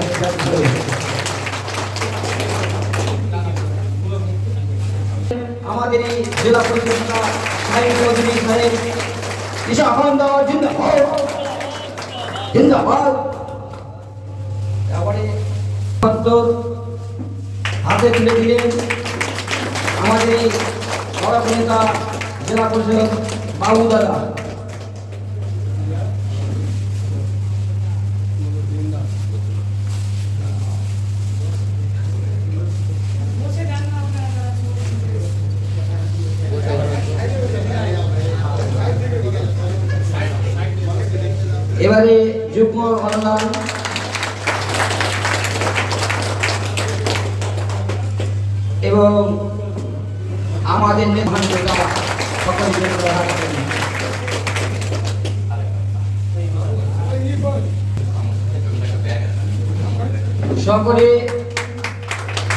একসাথে ধরে। আমাদের এই জেলা পরিষদ সাহেব চৌধুরী সাহেব ঈশা জিন্দাবাদ। জিন্দাবাদ। তারপরে হাতে তুলে দিলেন আমাদের এই নেতা জেলা পরিষদ বাবু দাদা এবারে যুগ্ম অনুদান এবং আমাদের। সকলে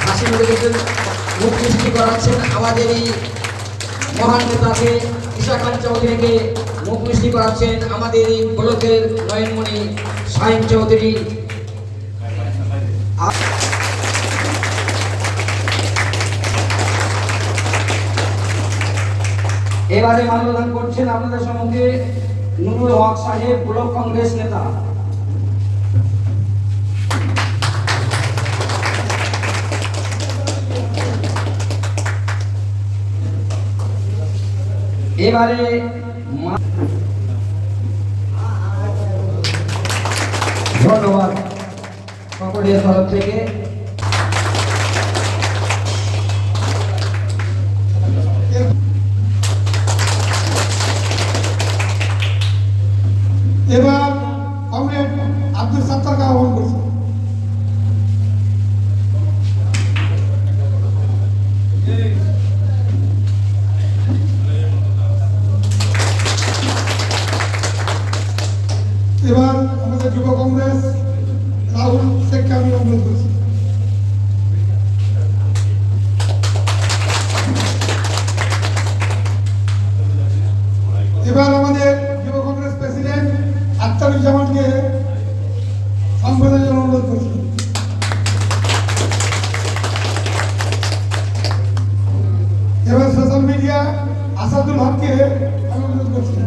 হাসি মুখে মিষ্টি করাচ্ছেন আমাদের এই মহান নেতাকে ঈশা খান চৌধুরীকে মুখ মিষ্টি করাচ্ছেন আমাদের এই ব্লকের নয়নমণি সাইন চৌধুরী। এবারে মাল্যদান করছেন আপনাদের সম্মুখে নুরুল হক সাহেব, ব্লক কংগ্রেস নেতা। এবারে ধন্যবাদ সকলের তরফ থেকে। এবার আমাদের যুব কংগ্রেস, রাহুল, শেখকে আমি অনুরোধ করছি। এবার আমাদের যুব কংগ্রেস প্রেসিডেন্ট আখতারুজ্জামানকে সংবোধনের জন্য অনুরোধ করছি। এবার সোশ্যাল মিডিয়া আসাদুল হককে আমি অনুরোধ করছি।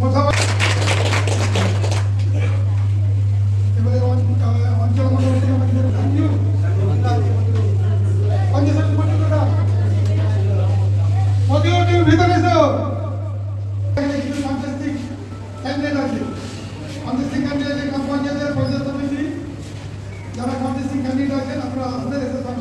বঙ্গপ্রসাদ এবারে অঞ্চল মোটামুটি আমাদের থ্যাংক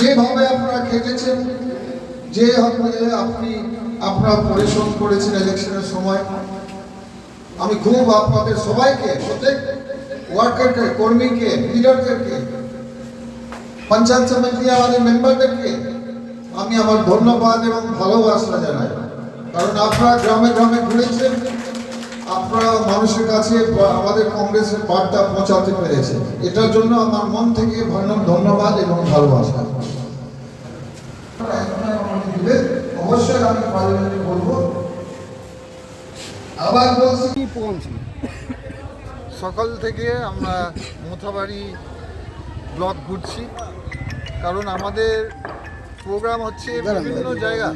যেভাবে আপনারা খেটেছেন, যেভাবে আপনি আপনারা পরিশ্রম করেছেন ইলেকশনের সময়, আমি খুব আপনাদের সবাইকে, প্রত্যেক ওয়ার্কারকে কর্মীকে লিডারদেরকে পঞ্চায়েত সমিতি আমাদের মেম্বারদেরকে আমি আমার ধন্যবাদ এবং ভালোবাসা জানাই। কারণ আপনারা গ্রামে গ্রামে ঘুরেছেন আপনারা মানুষের কাছে আমাদের কংগ্রেসের বার্তা পৌঁছাতে পেরেছে এটার জন্য আমার মন থেকে ধন্য- ধন্যবাদ এবং ভালোবাসা। অবশ্যই আমি পার্লামেন্টে বলব। আবার বলছি সকাল থেকে আমরা মোথাবাড়ি ব্লক ঘুরছি। কারণ আমাদের প্রোগ্রাম হচ্ছে বিভিন্ন জায়গা।